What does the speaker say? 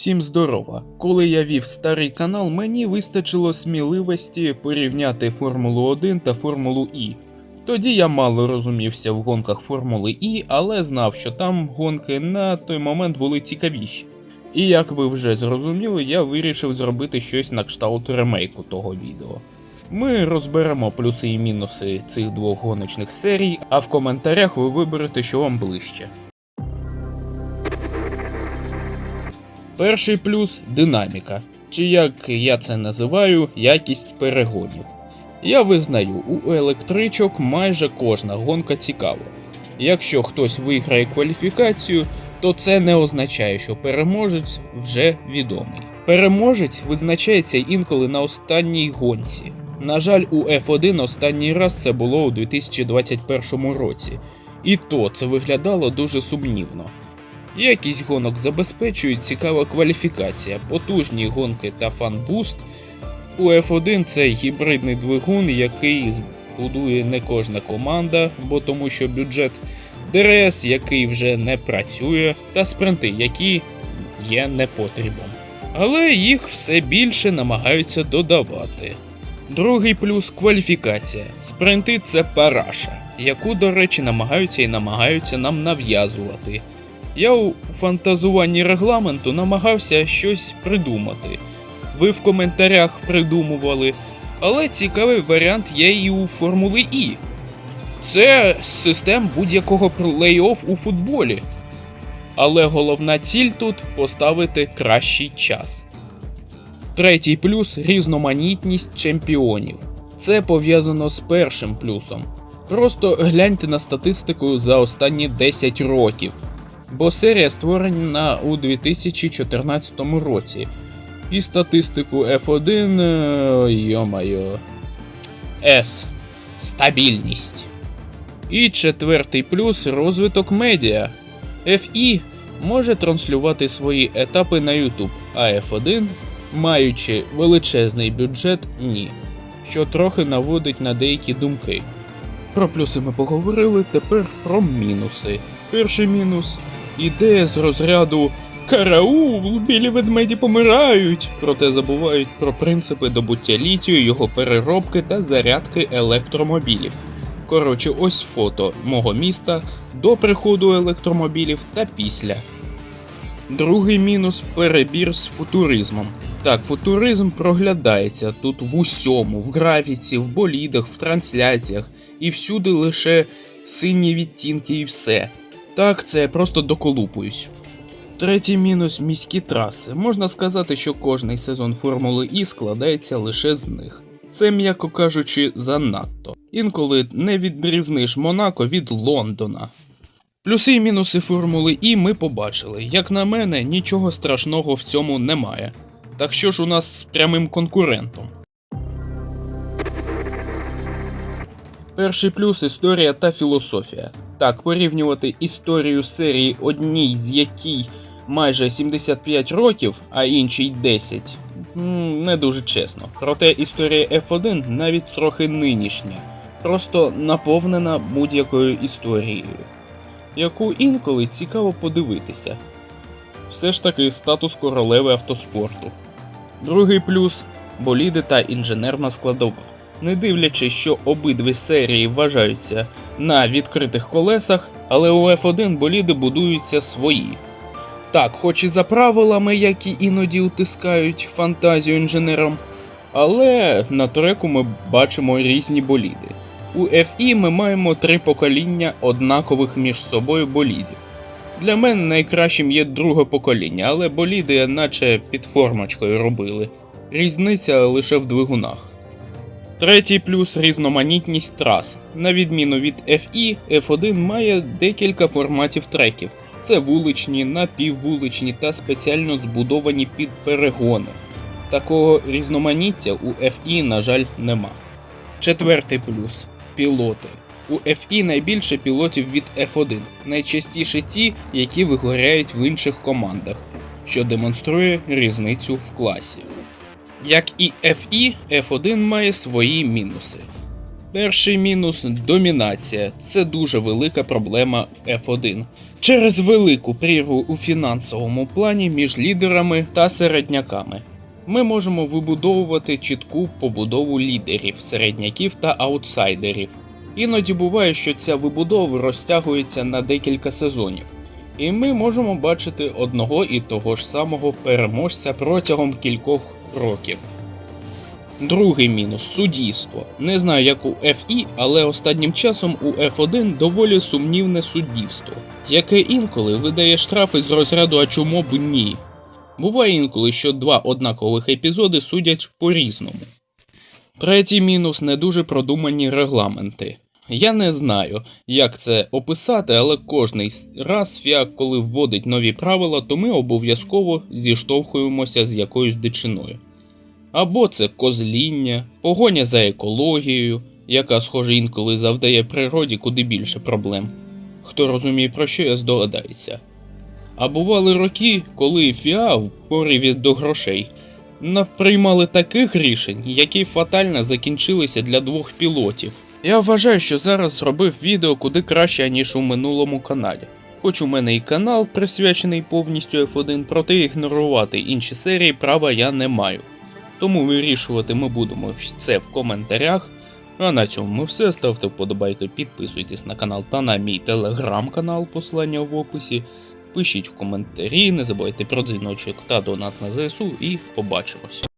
Всім здорова! Коли я вів старий канал, мені вистачило сміливості порівняти Формулу 1 та Формулу І. Тоді я мало розумівся в гонках Формули І, але знав, що там гонки на той момент були цікавіші. І як ви вже зрозуміли, я вирішив зробити щось на кшталт ремейку того відео. Ми розберемо плюси і мінуси цих двох гоночних серій, а в коментарях ви виберете, що вам ближче. Перший плюс динаміка, чи як я це називаю, якість перегонів. Я визнаю, у електричок майже кожна гонка цікава. Якщо хтось виграє кваліфікацію, то це не означає, що переможець вже відомий. Переможець визначається інколи на останній гонці. На жаль, у F1 останній раз це було у 2021 році, і то це виглядало дуже сумнівно. Якість гонок забезпечують цікава кваліфікація, потужні гонки та фан-буст. У F1 це гібридний двигун, який збудує не кожна команда, бо тому що бюджет ДРС, який вже не працює, та спринти, які є непотрібом. Але їх все більше намагаються додавати. Другий плюс кваліфікація. Спринти це параша, яку, до речі, намагаються і намагаються нам нав'язувати. Я у фантазуванні регламенту намагався щось придумати. Ви в коментарях придумували, але цікавий варіант є і у Формули І. Це систем будь-якого плей-офф у футболі. Але головна ціль тут поставити кращий час. Третій плюс різноманітність чемпіонів. Це пов'язано з першим плюсом. Просто гляньте на статистику за останні 10 років. Бо серія створена у 2014 році. І статистику F1, е, йомайо. S. Стабільність. І четвертий плюс розвиток медіа. FI може транслювати свої етапи на YouTube, а F1, маючи величезний бюджет, ні. Що трохи наводить на деякі думки. Про плюси ми поговорили, тепер про мінуси. Перший мінус ідея з розряду Караул, білі ведмеді помирають, проте забувають про принципи добуття літію, його переробки та зарядки електромобілів. Коротше, ось фото мого міста до приходу електромобілів та після. Другий мінус перебір з футуризмом. Так, футуризм проглядається тут в усьому, в графіці, в болідах, в трансляціях, і всюди лише сині відтінки і все. Так, це я просто доколупуюсь. Третій мінус міські траси. Можна сказати, що кожний сезон Формули І складається лише з них. Це, м'яко кажучи, занадто. Інколи не відрізниш Монако від Лондона. Плюси і мінуси Формули І ми побачили. Як на мене, нічого страшного в цьому немає. Так що ж у нас з прямим конкурентом? Перший плюс історія та філософія. Так, порівнювати історію серії одній, з якій майже 75 років, а іншій 10, не дуже чесно. Проте історія F1 навіть трохи нинішня, просто наповнена будь-якою історією, яку інколи цікаво подивитися. Все ж таки статус королеви автоспорту. Другий плюс боліди та інженерна складова. Не дивлячись, що обидві серії вважаються на відкритих колесах, але у F1 боліди будуються свої. Так, хоч і за правилами, які іноді утискають фантазію інженерам, але на треку ми бачимо різні боліди. У FE ми маємо три покоління однакових між собою болідів. Для мене найкращим є друге покоління, але боліди наче під формочкою робили. Різниця лише в двигунах. Третій плюс різноманітність трас. На відміну від FE, F1 має декілька форматів треків. Це вуличні, напіввуличні та спеціально збудовані під перегони. Такого різноманіття у FE, на жаль, нема. Четвертий плюс пілоти. У FE найбільше пілотів від F1, найчастіше ті, які вигоряють в інших командах, що демонструє різницю в класі. Як і FE, F1 має свої мінуси. Перший мінус домінація. Це дуже велика проблема F1. Через велику прірву у фінансовому плані між лідерами та середняками. Ми можемо вибудовувати чітку побудову лідерів, середняків та аутсайдерів. Іноді буває, що ця вибудова розтягується на декілька сезонів, і ми можемо бачити одного і того ж самого переможця протягом кількох років. Другий мінус суддівство. Не знаю, як у FI, але останнім часом у F1 доволі сумнівне суддівство, яке інколи видає штрафи з розряду а чому б ні. Буває інколи, що два однакових епізоди судять по-різному. Третій мінус не дуже продумані регламенти. Я не знаю, як це описати, але кожний раз фіак, коли вводить нові правила, то ми обов'язково зіштовхуємося з якоюсь дичиною. Або це козління, погоня за екологією, яка, схоже, інколи завдає природі куди більше проблем. Хто розуміє про що я здогадається. А бували роки, коли ФІА в пориві до грошей наприймали таких рішень, які фатально закінчилися для двох пілотів. Я вважаю, що зараз зробив відео куди краще, ніж у минулому каналі. Хоч у мене і канал присвячений повністю F1, проте ігнорувати інші серії права я не маю. Тому вирішувати ми будемо це в коментарях. А на цьому ми все. Ставте вподобайки, підписуйтесь на канал та на мій телеграм-канал, посилання в описі. Пишіть в коментарі, не забувайте про дзвіночок та донат на ЗСУ і побачимось.